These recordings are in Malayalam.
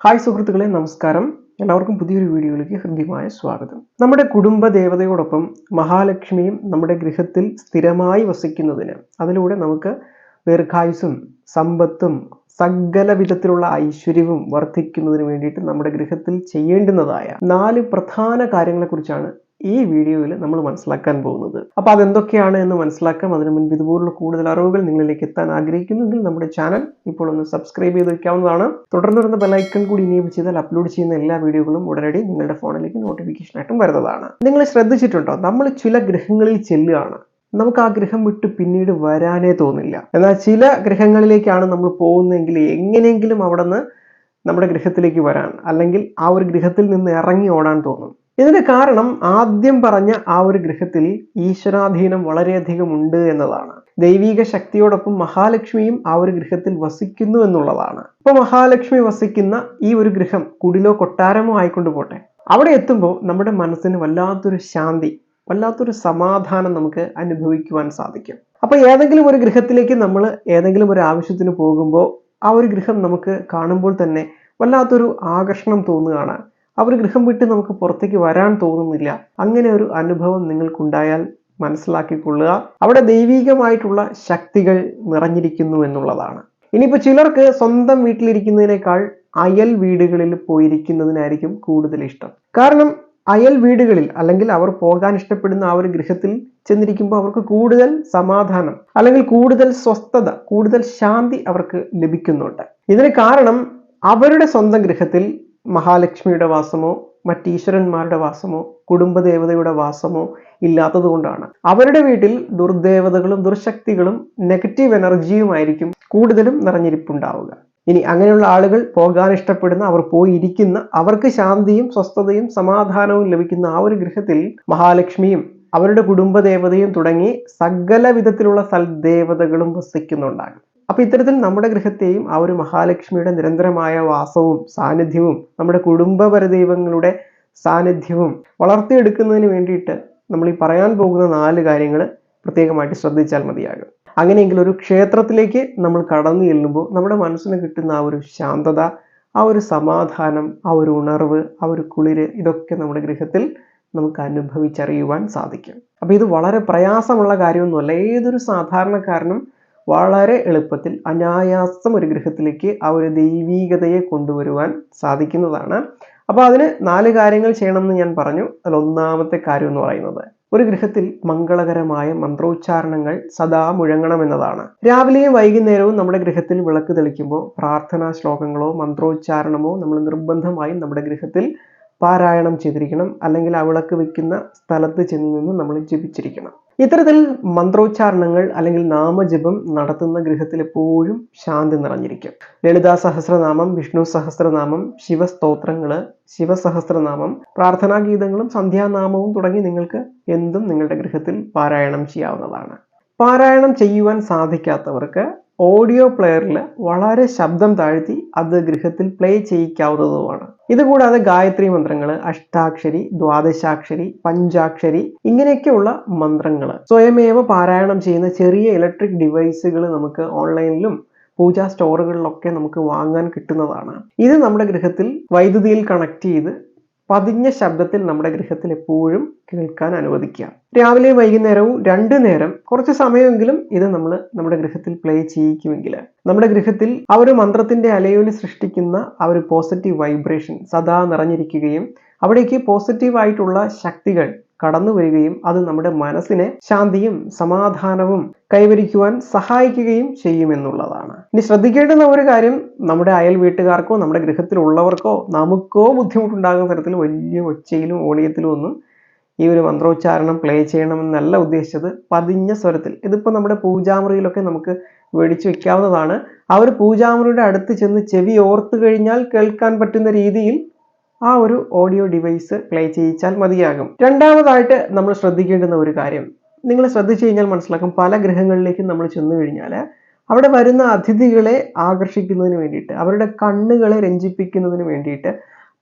ഹായ് സുഹൃത്തുക്കളെ നമസ്കാരം. എല്ലാവർക്കും പുതിയൊരു വീഡിയോയിലേക്ക് ഹൃദ്യമായ സ്വാഗതം. നമ്മുടെ കുടുംബ ദേവതയോടൊപ്പം മഹാലക്ഷ്മിയും നമ്മുടെ ഗൃഹത്തിൽ സ്ഥിരമായി വസിക്കുന്നതിന് അതിലൂടെ നമുക്ക് ദീർഘായുസും സമ്പത്തും സകല വിധത്തിലുള്ള ഐശ്വര്യവും വർദ്ധിക്കുന്നതിന് വേണ്ടിയിട്ട് നമ്മുടെ ഗൃഹത്തിൽ ചെയ്യേണ്ടുന്നതായ നാല് പ്രധാന കാര്യങ്ങളെക്കുറിച്ചാണ് ഈ വീഡിയോയിൽ നമ്മൾ മനസ്സിലാക്കാൻ പോകുന്നത്. അപ്പോൾ അതെന്തൊക്കെയാണ് എന്ന് മനസ്സിലാക്കാം. അതിനു മുൻപ് ഇതുപോലുള്ള കൂടുതൽ അറിവുകൾ നിങ്ങളിലേക്ക് എത്താൻ ആഗ്രഹിക്കുന്നുണ്ടെങ്കിൽ നമ്മുടെ ചാനൽ ഇപ്പോൾ ഒന്ന് സബ്സ്ക്രൈബ് ചെയ്ത് വയ്ക്കാവുന്നതാണ് തുടർന്ന് വരുന്ന ബെലൈക്കൺ കൂടി ഇനേബിൾ ചെയ്താൽ അപ്ലോഡ് ചെയ്യുന്ന എല്ലാ വീഡിയോകളും ഉടനടി നിങ്ങളുടെ ഫോണിലേക്ക് നോട്ടിഫിക്കേഷൻ ആയിട്ടും വരുന്നതാണ്. നിങ്ങൾ ശ്രദ്ധിച്ചിട്ടുണ്ടോ? നമ്മൾ ചില ഗ്രഹങ്ങളിൽ ചെല്ലുകയാണ്. നമുക്ക് ആ ഗ്രഹം വിട്ട് പിന്നീട് വരാനേ തോന്നില്ല. എന്നാൽ ചില ഗ്രഹങ്ങളിലേക്കാണ് നമ്മൾ പോകുന്നതെങ്കിൽ എങ്ങനെയെങ്കിലും അവിടെ നിന്ന് നമ്മുടെ ഗ്രഹത്തിലേക്ക് വരാൻ അല്ലെങ്കിൽ ആ ഒരു ഗ്രഹത്തിൽ നിന്ന് ഇറങ്ങി ഓടാൻ തോന്നും. ഇതിന് കാരണം ആദ്യം പറഞ്ഞ ആ ഒരു ഗൃഹത്തിൽ ഈശ്വരാധീനം വളരെയധികം ഉണ്ട് എന്നതാണ്. ദൈവിക ശക്തിയോടൊപ്പം മഹാലക്ഷ്മിയും ആ ഒരു ഗൃഹത്തിൽ വസിക്കുന്നു എന്നുള്ളതാണ്. ഇപ്പൊ മഹാലക്ഷ്മി വസിക്കുന്ന ഈ ഒരു ഗൃഹം കുടിലോ കൊട്ടാരമോ ആയിക്കൊണ്ട് പോട്ടെ. അവിടെ എത്തുമ്പോൾ നമ്മുടെ മനസ്സിന് വല്ലാത്തൊരു ശാന്തി വല്ലാത്തൊരു സമാധാനം നമുക്ക് അനുഭവിക്കുവാൻ സാധിക്കും. അപ്പൊ ഏതെങ്കിലും ഒരു ഗൃഹത്തിലേക്ക് നമ്മൾ ഏതെങ്കിലും ഒരു ആവശ്യത്തിന് പോകുമ്പോൾ ആ ഒരു ഗൃഹം നമുക്ക് കാണുമ്പോൾ തന്നെ വല്ലാത്തൊരു ആകർഷണം തോന്നുകയാണ്. ഒരു ഗൃഹം വിട്ട് നമുക്ക് പുറത്തേക്ക് വരാൻ തോന്നുന്നില്ല. അങ്ങനെ ഒരു അനുഭവം നിങ്ങൾക്കുണ്ടായാൽ മനസ്സിലാക്കിക്കൊള്ളുക. അവിടെ ദൈവികമായിട്ടുള്ള ശക്തികൾ നിറഞ്ഞിരിക്കുന്നു എന്നുള്ളതാണ്. ഇനിയിപ്പോൾ ചിലർക്ക് സ്വന്തം വീട്ടിലിരിക്കുന്നതിനേക്കാൾ അയൽ വീടുകളിൽ പോയിരിക്കുന്നതിനായിരിക്കും കൂടുതൽ ഇഷ്ടം. കാരണം അയൽ വീടുകളിൽ അല്ലെങ്കിൽ അവർ പോകാൻ ഇഷ്ടപ്പെടുന്ന ആ ഒരു ഗൃഹത്തിൽ ചെന്നിരിക്കുമ്പോൾ അവർക്ക് കൂടുതൽ സമാധാനം അല്ലെങ്കിൽ കൂടുതൽ സ്വസ്ഥത കൂടുതൽ ശാന്തി അവർക്ക് ലഭിക്കുന്നുണ്ട്. ഇതിന് കാരണം അവരുടെ സ്വന്തം ഗൃഹത്തിൽ മഹാലക്ഷ്മിയുടെ വാസമോ മറ്റീശ്വരന്മാരുടെ വാസമോ കുടുംബദേവതയുടെ വാസമോ ഇല്ലാത്തതുകൊണ്ടാണ് അവരുടെ വീട്ടിൽ ദുർദേവതകളും ദുർശക്തികളും നെഗറ്റീവ് എനർജിയുമായിരിക്കും കൂടുതലും നിറഞ്ഞിരിപ്പുണ്ടാവുക. ഇനി അങ്ങനെയുള്ള ആളുകൾ പോകാൻ ഇഷ്ടപ്പെടുന്ന അവർ പോയിരിക്കുന്ന അവർക്ക് ശാന്തിയും സ്വസ്ഥതയും സമാധാനവും ലഭിക്കുന്ന ആ ഒരു ഗൃഹത്തിൽ മഹാലക്ഷ്മിയും അവരുടെ കുടുംബദേവതയും തുടങ്ങി സകല വിധത്തിലുള്ള സൽദേവതകളും വസിക്കുന്നുണ്ടാകും. അപ്പൊ ഇത്തരത്തിൽ നമ്മുടെ ഗൃഹത്തെയും ആ ഒരു മഹാലക്ഷ്മിയുടെ നിരന്തരമായ വാസവും സാന്നിധ്യവും നമ്മുടെ കുടുംബപര ദൈവങ്ങളുടെ സാന്നിധ്യവും വളർത്തിയെടുക്കുന്നതിന് വേണ്ടിയിട്ട് നമ്മൾ ഈ പറയാൻ പോകുന്ന നാല് കാര്യങ്ങൾ പ്രത്യേകമായിട്ട് ശ്രദ്ധിച്ചാൽ മതിയാകും. അങ്ങനെയെങ്കിൽ ഒരു ക്ഷേത്രത്തിലേക്ക് നമ്മൾ കടന്നു ചെല്ലുമ്പോൾ നമ്മുടെ മനസ്സിന് കിട്ടുന്ന ആ ഒരു ശാന്തത ആ ഒരു സമാധാനം ആ ഒരു ഉണർവ് ആ ഒരു കുളിര് ഇതൊക്കെ നമ്മുടെ ഗൃഹത്തിൽ നമുക്ക് അനുഭവിച്ചറിയുവാൻ സാധിക്കും. അപ്പോൾ ഇത് വളരെ പ്രയാസമുള്ള കാര്യമൊന്നുമല്ല. ഏതൊരു സാധാരണക്കാരനും വളരെ എളുപ്പത്തിൽ അനായാസം ഒരു ഗൃഹത്തിലേക്ക് ആ ഒരു ദൈവീകതയെ കൊണ്ടുവരുവാൻ സാധിക്കുന്നതാണ്. അപ്പോൾ അതിന് നാല് കാര്യങ്ങൾ ചെയ്യണമെന്ന് ഞാൻ പറഞ്ഞു. അതിൽ ഒന്നാമത്തെ കാര്യം എന്ന് പറയുന്നത് ഒരു ഗൃഹത്തിൽ മംഗളകരമായ മന്ത്രോച്ചാരണങ്ങൾ സദാ മുഴങ്ങണം മുഴങ്ങണമെന്നതാണ്. രാവിലെയും വൈകുന്നേരവും നമ്മുടെ ഗൃഹത്തിൽ വിളക്ക് തെളിക്കുമ്പോൾ പ്രാർത്ഥനാ ശ്ലോകങ്ങളോ മന്ത്രോച്ചാരണമോ നമ്മൾ നിർബന്ധമായും നമ്മുടെ ഗൃഹത്തിൽ പാരായണം ചെയ്തിരിക്കണം. അല്ലെങ്കിൽ ആ വിളക്ക് വയ്ക്കുന്ന സ്ഥലത്ത് ചെന്ന് നിന്ന് നമ്മൾ ജപിച്ചിരിക്കണം. ഇത്തരത്തിൽ മന്ത്രോച്ചാരണങ്ങൾ അല്ലെങ്കിൽ നാമജപം നടത്തുന്ന ഗൃഹത്തിൽ എപ്പോഴും ശാന്തി നിറഞ്ഞിരിക്കും. ലളിതാ സഹസ്രനാമം വിഷ്ണു സഹസ്രനാമം ശിവസ്തോത്രങ്ങൾ ശിവസഹസ്രനാമം പ്രാർത്ഥനാ ഗീതങ്ങളും സന്ധ്യാനാമവും തുടങ്ങി നിങ്ങൾക്ക് എന്തും നിങ്ങളുടെ ഗൃഹത്തിൽ പാരായണം ചെയ്യാവുന്നതാണ്. പാരായണം ചെയ്യുവാൻ സാധിക്കാത്തവർക്ക് ഓഡിയോ പ്ലെയറിൽ വളരെ ശബ്ദം താഴ്ത്തി അത് ഗൃഹത്തിൽ പ്ലേ ചെയ്യിക്കാവുന്നതുമാണ്. ഇതുകൂടാതെ ഗായത്രി മന്ത്രങ്ങൾ അഷ്ടാക്ഷരി ദ്വാദശാക്ഷരി പഞ്ചാക്ഷരി ഇങ്ങനെയൊക്കെയുള്ള മന്ത്രങ്ങൾ. സ്വയമേവ പാരായണം ചെയ്യുന്ന ചെറിയ ഇലക്ട്രിക് ഡിവൈസുകൾ നമുക്ക് ഓൺലൈനിലും പൂജാ സ്റ്റോറുകളിലൊക്കെ നമുക്ക് വാങ്ങാൻ കിട്ടുന്നതാണ്. ഇത് നമ്മുടെ ഗൃഹത്തിൽ വൈദ്യുതിയിൽ കണക്ട് ചെയ്ത് പതിഞ്ഞ ശബ്ദത്തിൽ നമ്മുടെ ഗൃഹത്തിൽ എപ്പോഴും കേൾക്കാൻ അനുവദിക്കുക. രാവിലെയും വൈകുന്നേരവും രണ്ടു നേരം കുറച്ച് സമയമെങ്കിലും ഇത് നമ്മൾ നമ്മുടെ ഗൃഹത്തിൽ പ്ലേ ചെയ്യിക്കുമെങ്കിൽ. നമ്മുടെ ഗൃഹത്തിൽ ആ ഒരു മന്ത്രത്തിന്റെ അലയോലി സൃഷ്ടിക്കുന്ന ആ ഒരു പോസിറ്റീവ് വൈബ്രേഷൻ സദാ നിറഞ്ഞിരിക്കുകയും അവിടേക്ക് പോസിറ്റീവായിട്ടുള്ള ശക്തികൾ കടന്നു വരികയും അത് നമ്മുടെ മനസ്സിനെ ശാന്തിയും സമാധാനവും കൈവരിക്കുവാൻ സഹായിക്കുകയും ചെയ്യുമെന്നുള്ളതാണ്. ഇനി ശ്രദ്ധിക്കേണ്ടുന്ന ഒരു കാര്യം നമ്മുടെ അയൽ വീട്ടുകാർക്കോ നമ്മുടെ ഗൃഹത്തിലുള്ളവർക്കോ നമുക്കോ ബുദ്ധിമുട്ടുണ്ടാകുന്ന തരത്തിൽ വലിയ ഒച്ചയിലും ഓളിയത്തിലും ഒന്നും ഈ ഒരു മന്ത്രോച്ചാരണം പ്ലേ ചെയ്യണമെന്നല്ല ഉദ്ദേശിച്ചത്. പതിഞ്ഞ സ്വരത്തിൽ. ഇതിപ്പോൾ നമ്മുടെ പൂജാമുറിയിലൊക്കെ നമുക്ക് മേടിച്ചു വെക്കാവുന്നതാണ്. ആ ഒരു പൂജാമുറിയുടെ അടുത്ത് ചെന്ന് ചെവി ഓർത്തു കഴിഞ്ഞാൽ കേൾക്കാൻ പറ്റുന്ന രീതിയിൽ ആ ഒരു ഓഡിയോ ഡിവൈസ് പ്ലേ ചെയ്യിച്ചാൽ മതിയാകും. രണ്ടാമതായിട്ട് നമ്മൾ ശ്രദ്ധിക്കേണ്ടുന്ന ഒരു കാര്യം. നിങ്ങൾ ശ്രദ്ധിച്ചു കഴിഞ്ഞാൽ മനസ്സിലാക്കും പല ഗ്രഹങ്ങളിലേക്കും നമ്മൾ ചെന്നു കഴിഞ്ഞാൽ അവിടെ വരുന്ന അതിഥികളെ ആകർഷിക്കുന്നതിന് വേണ്ടിയിട്ട് അവരുടെ കണ്ണുകളെ രഞ്ജിപ്പിക്കുന്നതിന് വേണ്ടിയിട്ട്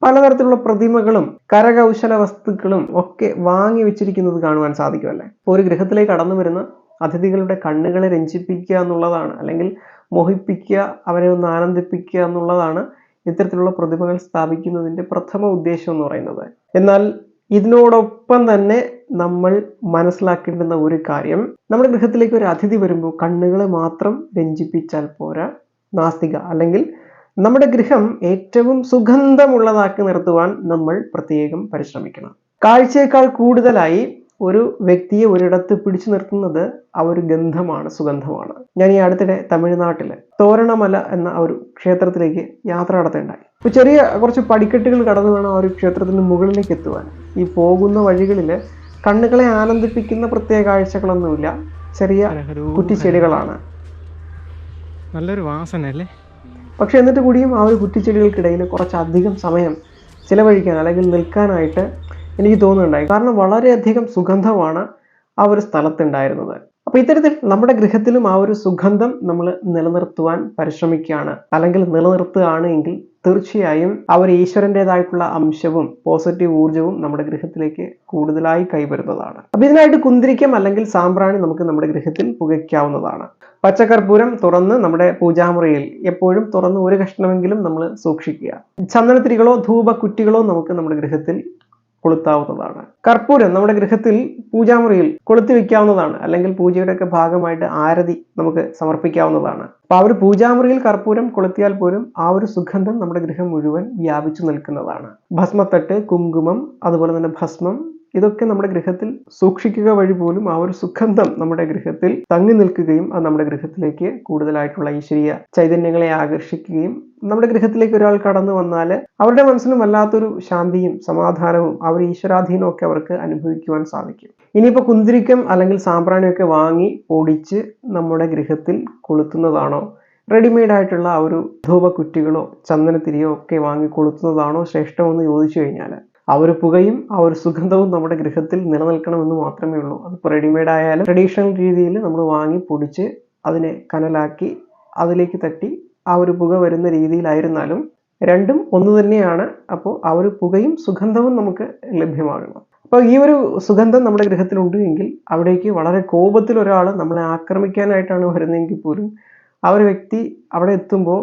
പലതരത്തിലുള്ള പ്രതിമകളും കരകൗശല വസ്തുക്കളും ഒക്കെ വാങ്ങി വെച്ചിരിക്കുന്നത് കാണുവാൻ സാധിക്കുമല്ലേ ഒരു ഗ്രഹത്തിലേക്ക് കടന്നു വരുന്ന അതിഥികളുടെ കണ്ണുകളെ രഞ്ജിപ്പിക്കുക എന്നുള്ളതാണ് അല്ലെങ്കിൽ മോഹിപ്പിക്കുക അവരെ ഒന്ന് ആനന്ദിപ്പിക്കുക എന്നുള്ളതാണ് ഇത്തരത്തിലുള്ള പ്രതിമകൾ സ്ഥാപിക്കുന്നതിന്റെ പ്രഥമ ഉദ്ദേശം എന്ന് പറയുന്നത്. എന്നാൽ ഇതിനോടൊപ്പം തന്നെ നമ്മൾ മനസ്സിലാക്കേണ്ടുന്ന ഒരു കാര്യം നമ്മുടെ ഗൃഹത്തിലേക്ക് ഒരു അതിഥി വരുമ്പോൾ കണ്ണുകളെ മാത്രം രഞ്ജിപ്പിച്ചാൽ പോരാ നാസ്തിക. അല്ലെങ്കിൽ നമ്മുടെ ഗൃഹം ഏറ്റവും സുഗന്ധമുള്ളതാക്കി നിർത്തുവാൻ നമ്മൾ പ്രത്യേകം പരിശ്രമിക്കണം. കാഴ്ചയേക്കാൾ കൂടുതലായി ഒരു വ്യക്തിയെ ഒരിടത്ത് പിടിച്ചു നിർത്തുന്നത് ആ ഒരു ഗന്ധമാണ് സുഗന്ധമാണ്. ഞാൻ ഈ അടുത്തിടെ തമിഴ്നാട്ടിൽ തോരണമല എന്ന ഒരു ക്ഷേത്രത്തിലേക്ക് യാത്ര നടത്തേണ്ടായി. അപ്പോൾ ചെറിയ കുറച്ച് പടിക്കെട്ടുകൾ കടന്നു വേണം ആ ഒരു ക്ഷേത്രത്തിന് മുകളിലേക്ക് എത്തുവാൻ. ഈ പോകുന്ന വഴികളിൽ കണ്ണുകളെ ആനന്ദിപ്പിക്കുന്ന പ്രത്യേക കാഴ്ചകളൊന്നുമില്ല. ചെറിയ കുറ്റിച്ചെടികളാണ്. നല്ലൊരു വാസന അല്ലേ പക്ഷെ എന്നിട്ട് കൂടിയും ആ ഒരു കുറ്റിച്ചെടികൾക്കിടയിൽ കുറച്ചധികം സമയം ചിലവഴിക്കാൻ അല്ലെങ്കിൽ നിൽക്കാനായിട്ട് എനിക്ക് തോന്നുന്നുണ്ടായി. കാരണം വളരെയധികം സുഗന്ധമാണ് ആ ഒരു സ്ഥലത്തുണ്ടായിരുന്നത്. അപ്പോൾ ഇത്തരത്തിൽ നമ്മുടെ ഗൃഹത്തിലും ആ ഒരു സുഗന്ധം നമ്മൾ നിലനിർത്തുവാൻ പരിശ്രമിക്കുകയാണ്. അല്ലെങ്കിൽ നിലനിർത്തുകയാണ് എങ്കിൽ തീർച്ചയായും ആ ഒരു ഈശ്വരന്റെതായിട്ടുള്ള അംശവും പോസിറ്റീവ് ഊർജവും നമ്മുടെ ഗൃഹത്തിലേക്ക് കൂടുതലായി കൈവരുന്നതാണ്. അപ്പൊ ഇതിനായിട്ട് കുന്തിരിക്കം അല്ലെങ്കിൽ സാമ്പ്രാണി നമുക്ക് നമ്മുടെ ഗൃഹത്തിൽ പുകയ്ക്കാവുന്നതാണ്. പച്ചക്കർപ്പൂരം തുറന്ന് നമ്മുടെ പൂജാമുറിയിൽ എപ്പോഴും തുറന്ന് ഒരു കഷ്ണമെങ്കിലും നമ്മൾ സൂക്ഷിക്കുക. ചന്ദനത്തിരികളോ ധൂപക്കുറ്റികളോ നമുക്ക് നമ്മുടെ ഗൃഹത്തിൽ കൊളുത്താവുന്നതാണ്. കർപ്പൂരം നമ്മുടെ ഗൃഹത്തിൽ പൂജാമുറിയിൽ കൊളുത്തി വെക്കാവുന്നതാണ് അല്ലെങ്കിൽ പൂജയുടെ ഒക്കെ ഭാഗമായിട്ട് ആരതി നമുക്ക് സമർപ്പിക്കാവുന്നതാണ്. അപ്പൊ ആ ഒരു പൂജാമുറിയിൽ കർപ്പൂരം കൊളുത്തിയാൽ പോലും ആ ഒരു സുഗന്ധം നമ്മുടെ ഗൃഹം മുഴുവൻ വ്യാപിച്ചു നിൽക്കുന്നതാണ്. ഭസ്മത്തട്ട് കുങ്കുമം അതുപോലെ തന്നെ ഭസ്മം ഇതൊക്കെ നമ്മുടെ ഗൃഹത്തിൽ സൂക്ഷിക്കുക വഴി പോലും ആ ഒരു സുഗന്ധം നമ്മുടെ ഗൃഹത്തിൽ തങ്ങി നിൽക്കുകയും അത് നമ്മുടെ ഗൃഹത്തിലേക്ക് കൂടുതലായിട്ടുള്ള ഈശ്വരീയ ചൈതന്യങ്ങളെ ആകർഷിക്കുകയും നമ്മുടെ ഗൃഹത്തിലേക്ക് ഒരാൾ കടന്നു വന്നാൽ അവരുടെ മനസ്സിലും വല്ലാത്തൊരു ശാന്തിയും സമാധാനവും അവർ ഈശ്വരാധീനവും ഒക്കെ അവർക്ക് അനുഭവിക്കുവാൻ സാധിക്കും. ഇനിയിപ്പോൾ കുന്തിരിക്കം അല്ലെങ്കിൽ സാമ്പ്രാണിയൊക്കെ വാങ്ങി പൊടിച്ച് നമ്മുടെ ഗൃഹത്തിൽ കൊളുത്തുന്നതാണോ? റെഡിമെയ്ഡ് ആയിട്ടുള്ള ആ ഒരു ധൂപക്കുറ്റികളോ ചന്ദനത്തിരിയോ ഒക്കെ വാങ്ങി കൊളുത്തുന്നതാണോ ശ്രേഷ്ഠമെന്ന് ചോദിച്ചു കഴിഞ്ഞാൽ ആ ഒരു പുകയും ആ ഒരു സുഗന്ധവും നമ്മുടെ ഗൃഹത്തിൽ നിലനിൽക്കണമെന്ന് മാത്രമേ ഉള്ളൂ. അതിപ്പോൾ റെഡിമെയ്ഡ് ആയാലും ട്രഡീഷണൽ രീതിയിൽ നമ്മൾ വാങ്ങി പൊടിച്ച് അതിനെ കനലാക്കി അതിലേക്ക് തട്ടി ആ ഒരു പുക വരുന്ന രീതിയിലായിരുന്നാലും രണ്ടും ഒന്ന് തന്നെയാണ്. അപ്പോൾ ആ ഒരു പുകയും സുഗന്ധവും നമുക്ക് ലഭ്യമാകണം. അപ്പോൾ ഈ ഒരു സുഗന്ധം നമ്മുടെ ഗൃഹത്തിലുണ്ട് എങ്കിൽ അവിടേക്ക് വളരെ കോപത്തിൽ ഒരാൾ നമ്മളെ ആക്രമിക്കാനായിട്ടാണ് വരുന്നതെങ്കിൽ പോലും ആ ഒരു വ്യക്തി അവിടെ എത്തുമ്പോൾ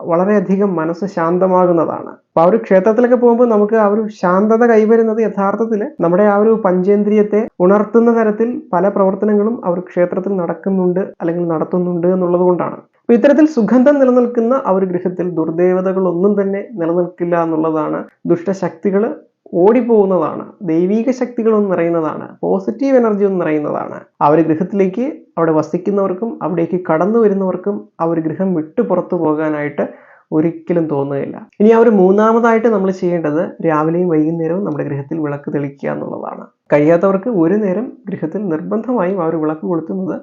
വളരെയധികം മനസ്സ് ശാന്തമാകുന്നതാണ്. അപ്പൊ ആ ഒരു ക്ഷേത്രത്തിലൊക്കെ പോകുമ്പോൾ നമുക്ക് ആ ഒരു ശാന്തത കൈവരുന്നത് യഥാർത്ഥത്തിൽ നമ്മുടെ ആ ഒരു പഞ്ചേന്ദ്രിയത്തെ ഉണർത്തുന്ന തരത്തിൽ പല പ്രവർത്തനങ്ങളും ഒരു ക്ഷേത്രത്തിൽ നടക്കുന്നുണ്ട് അല്ലെങ്കിൽ നടത്തുന്നുണ്ട് എന്നുള്ളത് കൊണ്ടാണ്. അപ്പൊ ഇത്തരത്തിൽ സുഗന്ധം നിലനിൽക്കുന്ന ആ ഒരു ഗൃഹത്തിൽ ദുർദേവതകളൊന്നും തന്നെ നിലനിൽക്കില്ല എന്നുള്ളതാണ് ദുഷ്ടശക്തികൾ ഓടിപ്പോകുന്നതാണ്. ദൈവീക ശക്തികളൊന്നും നിറയുന്നതാണ്. പോസിറ്റീവ് എനർജി ഒന്നും നിറയുന്നതാണ്. ആ ഒരു ഗൃഹത്തിലേക്ക് അവിടെ വസിക്കുന്നവർക്കും അവിടേക്ക് കടന്നു വരുന്നവർക്കും ആ ഒരു ഗൃഹം വിട്ടു പുറത്തു പോകാനായിട്ട് ഒരിക്കലും തോന്നുകയില്ല. ഇനി ആ ഒരു മൂന്നാമതായിട്ട് നമ്മൾ ചെയ്യേണ്ടത് രാവിലെയും വൈകുന്നേരവും നമ്മുടെ ഗൃഹത്തിൽ വിളക്ക് തെളിക്കുക എന്നുള്ളതാണ്. കഴിയാത്തവർക്ക് ഒരു നേരം ഗൃഹത്തിൽ നിർബന്ധമായും ആ ഒരു വിളക്ക് കൊളുത്തുന്നത്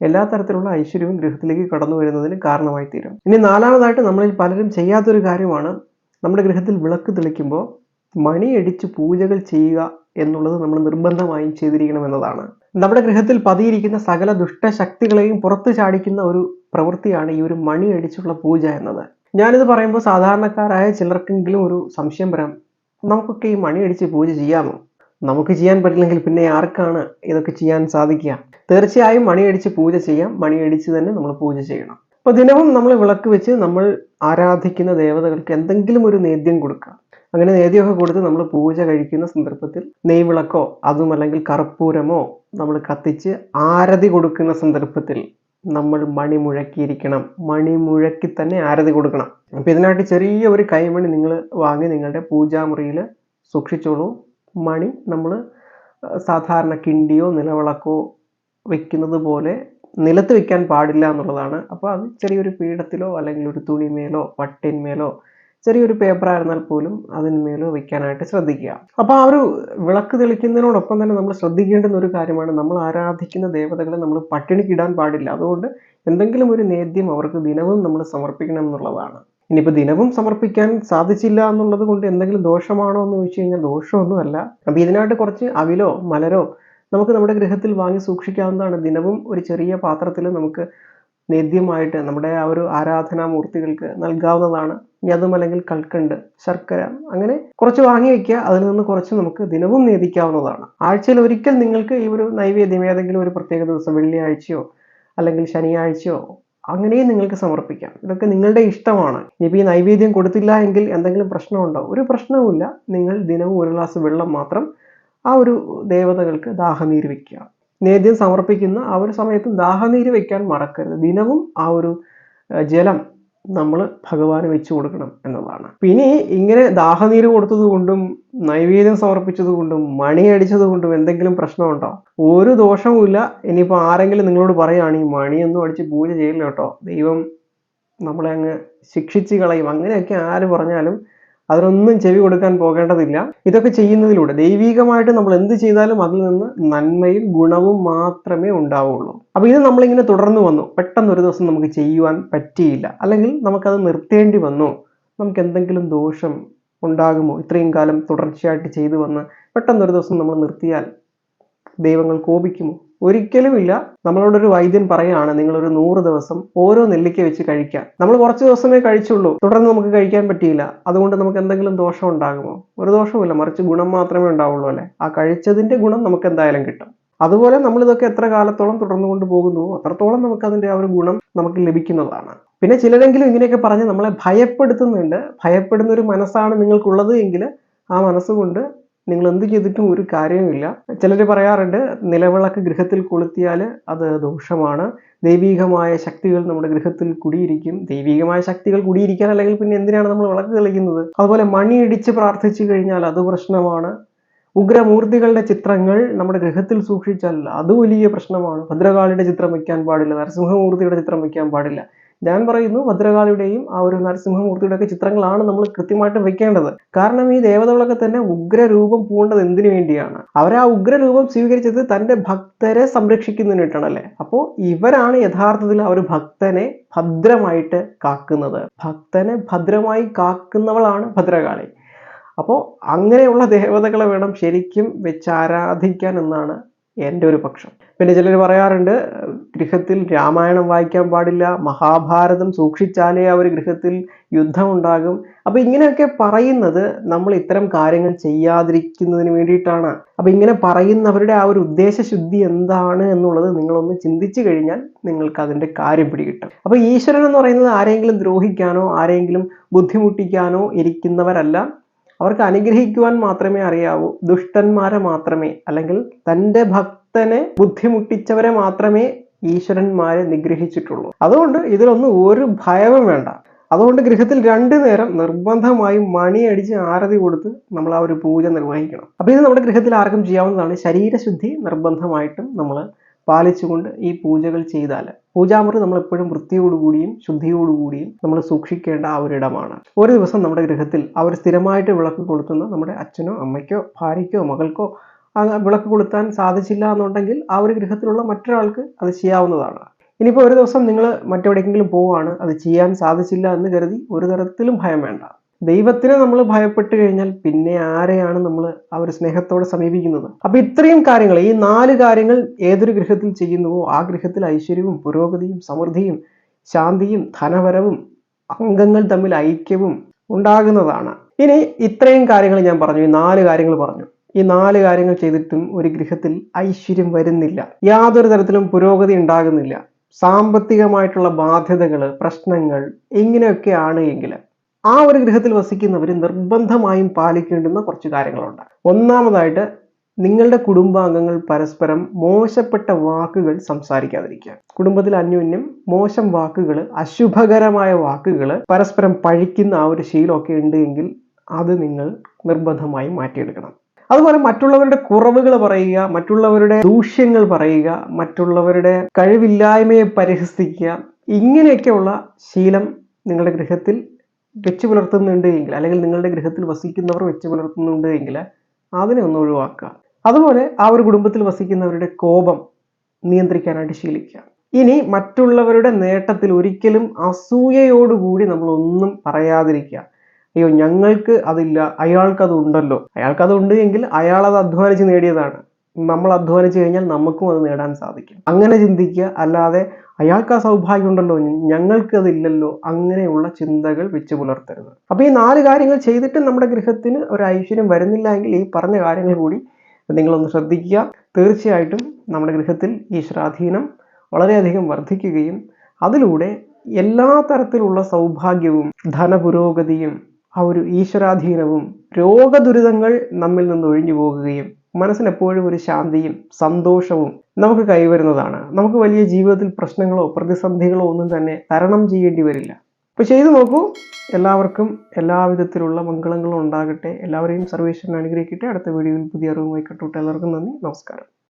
എല്ലാ തരത്തിലുള്ള ഐശ്വര്യവും ഗൃഹത്തിലേക്ക് കടന്നു വരുന്നതിന് കാരണമായി തീരും ഇനി നാലാമതായിട്ട് നമ്മളിൽ പലരും ചെയ്യാത്തൊരു കാര്യമാണ് നമ്മുടെ ഗൃഹത്തിൽ വിളക്ക് തെളിക്കുമ്പോൾ മണിയടിച്ച് പൂജകൾ ചെയ്യുക എന്നുള്ളത് നമ്മൾ നിർബന്ധമായും ചെയ്തിരിക്കണം എന്നതാണ്. നമ്മുടെ ഗൃഹത്തിൽ പതിയിരിക്കുന്ന സകല ദുഷ്ടശക്തികളെയും പുറത്തു ചാടിക്കുന്ന ഒരു പ്രവൃത്തിയാണ് ഈ ഒരു മണിയടിച്ചുള്ള പൂജ എന്നത്. ഞാനിത് പറയുമ്പോൾ സാധാരണക്കാരായ ചിലർക്കെങ്കിലും ഒരു സംശയം വരാം. നമുക്കൊക്കെ ഈ മണിയടിച്ച് പൂജ ചെയ്യാമോ? നമുക്ക് ചെയ്യാൻ പറ്റില്ലെങ്കിൽ പിന്നെ ആർക്കാണ് ഇതൊക്കെ ചെയ്യാൻ സാധിക്കുക? തീർച്ചയായും മണിയടിച്ച് പൂജ ചെയ്യാം. മണിയടിച്ച് തന്നെ നമ്മൾ പൂജ ചെയ്യണം. അപ്പോൾ ദിനവും നമ്മൾ വിളക്ക് വെച്ച് നമ്മൾ ആരാധിക്കുന്ന ദേവതകൾക്ക് എന്തെങ്കിലും ഒരു നേദ്യം കൊടുക്കുക. അങ്ങനെ നേദ്യമൊക്കെ കൊടുത്ത് നമ്മൾ പൂജ കഴിക്കുന്ന സന്ദർഭത്തിൽ നെയ്വിളക്കോ അതും അല്ലെങ്കിൽ കർപ്പൂരമോ നമ്മൾ കത്തിച്ച് ആരതി കൊടുക്കുന്ന സന്ദർഭത്തിൽ നമ്മൾ മണി മുഴക്കിയിരിക്കണം. മണി മുഴക്കി തന്നെ ആരതി കൊടുക്കണം. അപ്പോൾ ഇതിനായിട്ട് ചെറിയ ഒരു കൈമണി നിങ്ങൾ വാങ്ങി നിങ്ങളുടെ പൂജാമുറിയിൽ സൂക്ഷിച്ചോളൂ. മണി നമ്മൾ സാധാരണ കിണ്ടിയോ നിലവിളക്കോ വെക്കുന്നത് പോലെ നിലത്ത് വെക്കാൻ പാടില്ല എന്നുള്ളതാണ്. അപ്പോൾ അത് ചെറിയൊരു പീഠത്തിലോ അല്ലെങ്കിൽ ഒരു തുണിമേലോ വട്ടിന്മേലോ ചെറിയൊരു പേപ്പർ ആയിരുന്നാൽ പോലും അതിന്മേലോ വെക്കാനായിട്ട് ശ്രദ്ധിക്കുക. അപ്പോൾ ആ ഒരു വിളക്ക് തെളിക്കുന്നതിനോടൊപ്പം തന്നെ നമ്മൾ ശ്രദ്ധിക്കേണ്ടുന്ന ഒരു കാര്യമാണ് നമ്മൾ ആരാധിക്കുന്ന ദേവതകളെ നമ്മൾ പട്ടിണിക്കിടാൻ പാടില്ല. അതുകൊണ്ട് എന്തെങ്കിലും ഒരു നേദ്യം അവർക്ക് ദിനവും നമ്മൾ സമർപ്പിക്കണം എന്നുള്ളതാണ്. ഇനിയിപ്പോൾ ദിനവും സമർപ്പിക്കാൻ സാധിച്ചില്ല എന്നുള്ളത് കൊണ്ട് എന്തെങ്കിലും ദോഷമാണോ എന്ന് ചോദിച്ചു കഴിഞ്ഞാൽ ദോഷമൊന്നുമല്ല. അപ്പോൾ ഇതിനായിട്ട് കുറച്ച് അവിലോ മലരോ നമുക്ക് നമ്മുടെ ഗൃഹത്തിൽ വാങ്ങി സൂക്ഷിക്കാവുന്നതാണ്. ദിനവും ഒരു ചെറിയ പാത്രത്തിൽ നമുക്ക് നേദ്യമായിട്ട് നമ്മുടെ ആ ഒരു ആരാധനാമൂർത്തികൾക്ക് നൽകാവുന്നതാണ്. ഇനി അതും അല്ലെങ്കിൽ കൽക്കണ്ട് ശർക്കര അങ്ങനെ കുറച്ച് വാങ്ങി വയ്ക്കുക. അതിൽ നിന്ന് കുറച്ച് നമുക്ക് ദിനവും നേദിക്കാവുന്നതാണ് ആഴ്ചയിൽ ഒരിക്കൽ നിങ്ങൾക്ക് ഈ ഒരു നൈവേദ്യം ഏതെങ്കിലും ഒരു പ്രത്യേക ദിവസം വെള്ളിയാഴ്ചയോ അല്ലെങ്കിൽ ശനിയാഴ്ചയോ അങ്ങനെയും നിങ്ങൾക്ക് സമർപ്പിക്കാം. ഇതൊക്കെ നിങ്ങളുടെ ഇഷ്ടമാണ്. ഇനിയിപ്പോൾ ഈ നൈവേദ്യം കൊടുത്തില്ല എങ്കിൽ എന്തെങ്കിലും പ്രശ്നമുണ്ടോ ഒരു പ്രശ്നവുമില്ല. നിങ്ങൾ ദിനവും ഒരു ഗ്ലാസ് വെള്ളം മാത്രം ആ ഒരു ദേവതകൾക്ക് ദാഹനീര് വെക്കുക. നേദ്യം സമർപ്പിക്കുന്ന ആ ഒരു സമയത്ത് ദാഹനീര് വെക്കാൻ മറക്കരുത്. ദിനവും ആ ഒരു ജലം നമ്മൾ ഭഗവാന് വെച്ചു കൊടുക്കണം എന്നതാണ് പിന്നെ ഇങ്ങനെ ദാഹനീര് കൊടുത്തത് കൊണ്ടും നൈവേദ്യം സമർപ്പിച്ചത് കൊണ്ടും മണി അടിച്ചത് കൊണ്ടും എന്തെങ്കിലും പ്രശ്നമുണ്ടോ? ഒരു ദോഷവുമില്ല ഇനിയിപ്പോൾ ആരെങ്കിലും നിങ്ങളോട് പറയുകയാണ് ഈ മണിയൊന്നും അടിച്ച് പൂജ ചെയ്യില്ല കേട്ടോ. ദൈവം നമ്മളെ അങ്ങ് ശിക്ഷിച്ച് കളയും. അങ്ങനെയൊക്കെ ആര് പറഞ്ഞാലും അതിനൊന്നും ചെവി കൊടുക്കാൻ പോകേണ്ടതില്ല. ഇതൊക്കെ ചെയ്യുന്നതിലൂടെ ദൈവികമായിട്ട് നമ്മൾ എന്ത് ചെയ്താലും അതിൽ നിന്ന് നന്മയും ഗുണവും മാത്രമേ ഉണ്ടാവുള്ളൂ. അപ്പൊ ഇത് നമ്മളിങ്ങനെ തുടർന്ന് വന്നു. പെട്ടെന്ന് ഒരു ദിവസം നമുക്ക് ചെയ്യുവാൻ പറ്റിയില്ല. അല്ലെങ്കിൽ നമുക്കത് നിർത്തേണ്ടി വന്നു. നമുക്ക് എന്തെങ്കിലും ദോഷം ഉണ്ടാകുമോ? ഇത്രയും കാലം തുടർച്ചയായിട്ട് ചെയ്തു വന്ന് പെട്ടെന്ന് ഒരു ദിവസം നമ്മൾ നിർത്തിയാൽ ദൈവങ്ങൾ കോപിക്കുമോ ഒരിക്കലുമില്ല. നമ്മളോടൊരു വൈദ്യൻ പറയാണ് നിങ്ങളൊരു നൂറ് ദിവസം ഓരോ നെല്ലിക്ക വെച്ച് കഴിക്കാൻ നമ്മൾ കുറച്ച് ദിവസമേ കഴിച്ചുള്ളൂ. തുടർന്ന് നമുക്ക് കഴിക്കാൻ പറ്റിയില്ല. അതുകൊണ്ട് നമുക്ക് എന്തെങ്കിലും ദോഷം ഉണ്ടാകുമോ? ഒരു ദോഷവുമില്ല. മറിച്ച് ഗുണം മാത്രമേ ഉണ്ടാവുള്ളൂ അല്ലെ? ആ കഴിച്ചതിന്റെ ഗുണം നമുക്ക് എന്തായാലും കിട്ടും. അതുപോലെ നമ്മൾ ഇതൊക്കെ എത്ര കാലത്തോളം തുടർന്നു കൊണ്ടുപോകുന്നു അത്രത്തോളം നമുക്ക് അതിന്റെ ആ ഒരു ഗുണം നമുക്ക് ലഭിക്കുന്നതാണ്. പിന്നെ ചിലരെങ്കിലും ഇങ്ങനെയൊക്കെ പറഞ്ഞ് നമ്മളെ ഭയപ്പെടുത്തുന്നുണ്ട്. ഭയപ്പെടുന്ന ഒരു മനസ്സാണ് നിങ്ങൾക്കുള്ളത് എങ്കിൽ ആ മനസ്സുകൊണ്ട് നിങ്ങൾ എന്ത് ചെയ്തിട്ടും ഒരു കാര്യവുമില്ല. ചിലർ പറയാറുണ്ട് നിലവിളക്ക് ഗൃഹത്തിൽ കൊളുത്തിയാൽ അത് ദോഷമാണ്. ദൈവീകമായ ശക്തികൾ നമ്മുടെ ഗൃഹത്തിൽ കുടിയിരിക്കും. ദൈവീകമായ ശക്തികൾ കുടിയിരിക്കാൻ അല്ലെങ്കിൽ പിന്നെ എന്തിനാണ് നമ്മൾ വിളക്ക് കളിക്കുന്നത് അതുപോലെ മണി ഇടിച്ച് പ്രാർത്ഥിച്ചു കഴിഞ്ഞാൽ അത് പ്രശ്നമാണ്. ഉഗ്രമൂർത്തികളുടെ ചിത്രങ്ങൾ നമ്മുടെ ഗൃഹത്തിൽ സൂക്ഷിച്ചാൽ അത് വലിയ പ്രശ്നമാണ്. ഭദ്രകാളിയുടെ ചിത്രം വയ്ക്കാൻ പാടില്ല നരസിംഹമൂർത്തിയുടെ ചിത്രം വയ്ക്കാൻ പാടില്ല. ഞാൻ പറയുന്നു ഭദ്രകാളിയുടെയും ആ ഒരു നരസിംഹമൂർത്തിയുടെ ഒക്കെ ചിത്രങ്ങളാണ് നമ്മൾ കൃത്യമായിട്ട് വെക്കേണ്ടത്. കാരണം ഈ ദേവതകളൊക്കെ തന്നെ ഉഗ്രരൂപം പൂണ്ടത് എന്തിനു വേണ്ടിയാണ്? അവർ ആ ഉഗ്രരൂപം സ്വീകരിച്ചത് തന്റെ ഭക്തരെ സംരക്ഷിക്കുന്നതിനായിട്ടാണല്ലേ? അപ്പോൾ ഇവരാണ് യഥാർത്ഥത്തിൽ ആ ഒരു ഭക്തനെ ഭദ്രമായിട്ട് കാക്കുന്നത്. ഭക്തനെ ഭദ്രമായി കാക്കുന്നവളാണ് ഭദ്രകാളി. അപ്പോൾ അങ്ങനെയുള്ള ദേവതകളെ വേണം ശരിക്കും വെച്ച് ആരാധിക്കാൻ എന്നാണ് എന്റെ ഒരു പക്ഷം. പിന്നെ ചിലർ പറയാറുണ്ട് ഗൃഹത്തിൽ രാമായണം വായിക്കാൻ പാടില്ല മഹാഭാരതം സൂക്ഷിച്ചാലേ ആ ഒരു ഗൃഹത്തിൽ യുദ്ധമുണ്ടാകും. അപ്പം ഇങ്ങനെയൊക്കെ പറയുന്നത് നമ്മൾ ഇത്തരം കാര്യങ്ങൾ ചെയ്യാതിരിക്കുന്നതിന് വേണ്ടിയിട്ടാണ്. അപ്പം ഇങ്ങനെ പറയുന്നവരുടെ ആ ഒരു ഉദ്ദേശശുദ്ധി എന്താണ് എന്നുള്ളത് നിങ്ങളൊന്ന് ചിന്തിച്ചു കഴിഞ്ഞാൽ നിങ്ങൾക്ക് അതിന്റെ കാര്യം പിടികിട്ടും. അപ്പോൾ ഈശ്വരൻ എന്ന് പറയുന്നത് ആരെങ്കിലും ദ്രോഹിക്കാനോ ആരെങ്കിലും ബുദ്ധിമുട്ടിക്കാനോ ഇരിക്കുന്നവരല്ല. അവർക്ക് അനുഗ്രഹിക്കുവാൻ മാത്രമേ അറിയാവൂ. ദുഷ്ടന്മാരെ മാത്രമേ അല്ലെങ്കിൽ തന്റെ ഭക്തനെ ബുദ്ധിമുട്ടിച്ചവരെ മാത്രമേ ഈശ്വരന്മാരെ നിഗ്രഹിച്ചിട്ടുള്ളൂ. അതുകൊണ്ട് ഇതിലൊന്നും ഒരു ഭയവും വേണ്ട. അതുകൊണ്ട് ഗൃഹത്തിൽ രണ്ടു നേരം നിർബന്ധമായും മണി അടിച്ച് ആരതി കൊടുത്ത് നമ്മൾ ആ ഒരു പൂജ നിർവഹിക്കണം. അപ്പൊ ഇത് നമ്മുടെ ഗൃഹത്തിൽ ആർക്കും ചെയ്യാവുന്നതാണ്. ശരീരശുദ്ധി നിർബന്ധമായിട്ടും നമ്മൾ പാലിച്ചുകൊണ്ട് ഈ പൂജകൾ ചെയ്താൽ പൂജാമുറി നമ്മൾ എപ്പോഴും വൃത്തിയോടുകൂടിയും ശുദ്ധിയോടുകൂടിയും നമ്മൾ സൂക്ഷിക്കേണ്ട ആ ഒരു ഇടമാണ്. ഒരു ദിവസം നമ്മുടെ ഗൃഹത്തിൽ അവർ സ്ഥിരമായിട്ട് വിളക്ക് കൊളുത്തുന്ന നമ്മുടെ അച്ഛനോ അമ്മയ്ക്കോ ഭാര്യയ്ക്കോ മകൾക്കോ വിളക്ക് കൊളുത്താൻ സാധിച്ചില്ല എന്നുണ്ടെങ്കിൽ ആ ഒരു ഗൃഹത്തിലുള്ള മറ്റൊരാൾക്ക് അത് ചെയ്യാവുന്നതാണ്. ഇനിയിപ്പോൾ ഒരു ദിവസം നിങ്ങൾ മറ്റെവിടെയെങ്കിലും പോവുകയാണ് അത് ചെയ്യാൻ സാധിച്ചില്ല എന്ന് കരുതി ഒരു തരത്തിലും ഭയം വേണ്ട. ദൈവത്തിനെ നമ്മൾ ഭയപ്പെട്ട് കഴിഞ്ഞാൽ പിന്നെ ആരെയാണ് നമ്മൾ ആ ഒരു സ്നേഹത്തോടെ സമീപിക്കുന്നത്? അപ്പൊ ഇത്രയും കാര്യങ്ങൾ ഈ നാല് കാര്യങ്ങൾ ഏതൊരു ഗൃഹത്തിൽ ചെയ്യുന്നുവോ ആ ഗൃഹത്തിൽ ഐശ്വര്യവും പുരോഗതിയും സമൃദ്ധിയും ശാന്തിയും ധനവരവും അംഗങ്ങൾ തമ്മിൽ ഐക്യവും ഉണ്ടാകുന്നതാണ്. ഇനി ഇത്രയും കാര്യങ്ങൾ ഞാൻ പറഞ്ഞു ഈ നാല് കാര്യങ്ങൾ പറഞ്ഞു. ഈ നാല് കാര്യങ്ങൾ ചെയ്തിട്ടും ഒരു ഗൃഹത്തിൽ ഐശ്വര്യം വരുന്നില്ല. യാതൊരു തരത്തിലും പുരോഗതി ഉണ്ടാകുന്നില്ല. സാമ്പത്തികമായിട്ടുള്ള ബാധ്യതകൾ പ്രശ്നങ്ങൾ ഇങ്ങനെയൊക്കെയാണ് എങ്കിൽ ആ ഒരു ഗൃഹത്തിൽ വസിക്കുന്നവർ നിർബന്ധമായും പാലിക്കേണ്ടുന്ന കുറച്ച് കാര്യങ്ങളുണ്ട്. ഒന്നാമതായിട്ട് നിങ്ങളുടെ കുടുംബാംഗങ്ങൾ പരസ്പരം മോശപ്പെട്ട വാക്കുകൾ സംസാരിക്കാതിരിക്കുക. കുടുംബത്തിൽ അന്യോന്യം മോശം വാക്കുകൾ അശുഭകരമായ വാക്കുകൾ പരസ്പരം പഴിക്കുന്ന ആ ഒരു ശീലമൊക്കെ ഉണ്ട് എങ്കിൽ അത് നിങ്ങൾ നിർബന്ധമായും മാറ്റിയെടുക്കണം. അതുപോലെ മറ്റുള്ളവരുടെ കുറവുകൾ പറയുക മറ്റുള്ളവരുടെ ദൂഷ്യങ്ങൾ പറയുക മറ്റുള്ളവരുടെ കഴിവില്ലായ്മയെ പരിഹസിക്കുക ഇങ്ങനെയൊക്കെയുള്ള ശീലം നിങ്ങളുടെ ഗൃഹത്തിൽ വെച്ച് പുലർത്തുന്നുണ്ട് എങ്കിൽ അല്ലെങ്കിൽ നിങ്ങളുടെ ഗൃഹത്തിൽ വസിക്കുന്നവർ വെച്ച് പുലർത്തുന്നുണ്ട് എങ്കിൽ അതിനെ ഒന്ന് ഒഴിവാക്കുക. അതുപോലെ ആ ഒരു കുടുംബത്തിൽ വസിക്കുന്നവരുടെ കോപം നിയന്ത്രിക്കാനായിട്ട് ശീലിക്കുക. ഇനി മറ്റുള്ളവരുടെ നേട്ടത്തിൽ ഒരിക്കലും അസൂയയോടുകൂടി നമ്മളൊന്നും പറയാതിരിക്കുക. അയ്യോ ഞങ്ങൾക്ക് അതില്ല. അയാൾക്കത് ഉണ്ടല്ലോ. അയാൾക്കത് ഉണ്ട് എങ്കിൽ അയാളത് അധ്വാനിച്ച് നേടിയതാണ്. നമ്മൾ അധ്വാനിച്ചു കഴിഞ്ഞാൽ നമുക്കും അത് നേടാൻ സാധിക്കും. അങ്ങനെ ചിന്തിക്കുക. അല്ലാതെ അയാൾക്ക് ആ സൗഭാഗ്യം ഉണ്ടല്ലോ. ഞങ്ങൾക്ക് അതില്ലല്ലോ. അങ്ങനെയുള്ള ചിന്തകൾ വെച്ച് പുലർത്തരുത്. അപ്പൊ ഈ നാല് കാര്യങ്ങൾ ചെയ്തിട്ട് നമ്മുടെ ഗൃഹത്തിന് ഒരു ഐശ്വര്യം വരുന്നില്ല എങ്കിൽ ഈ പറഞ്ഞ കാര്യങ്ങൾ കൂടി നിങ്ങളൊന്ന് ശ്രദ്ധിക്കുക. തീർച്ചയായിട്ടും നമ്മുടെ ഗൃഹത്തിൽ ഈ സ്വാധീനം വളരെയധികം വർദ്ധിക്കുകയും അതിലൂടെ എല്ലാ തരത്തിലുള്ള സൗഭാഗ്യവും ധനപുരോഗതിയും ആ ഒരു ഈശ്വരാധീനവും രോഗദുരിതങ്ങൾ നമ്മിൽ നിന്ന് ഒഴിഞ്ഞു പോകുകയും മനസ്സിനെപ്പോഴും ഒരു ശാന്തിയും സന്തോഷവും നമുക്ക് കൈവരുന്നതാണ്. നമുക്ക് വലിയ ജീവിതത്തിൽ പ്രശ്നങ്ങളോ പ്രതിസന്ധികളോ ഒന്നും തന്നെ തരണം ചെയ്യേണ്ടി വരില്ല. അപ്പോൾ ചെയ്തു നോക്കൂ. എല്ലാവർക്കും എല്ലാവിധത്തിലുള്ള മംഗളങ്ങളും ഉണ്ടാകട്ടെ. എല്ലാവരെയും സർവേശ്വരൻ അനുഗ്രഹിക്കട്ടെ. അടുത്ത വീഡിയോയിൽ പുതിയ അറിവുമായി കണ്ടുമുട്ടെ എല്ലാവർക്കും നന്ദി. നമസ്കാരം.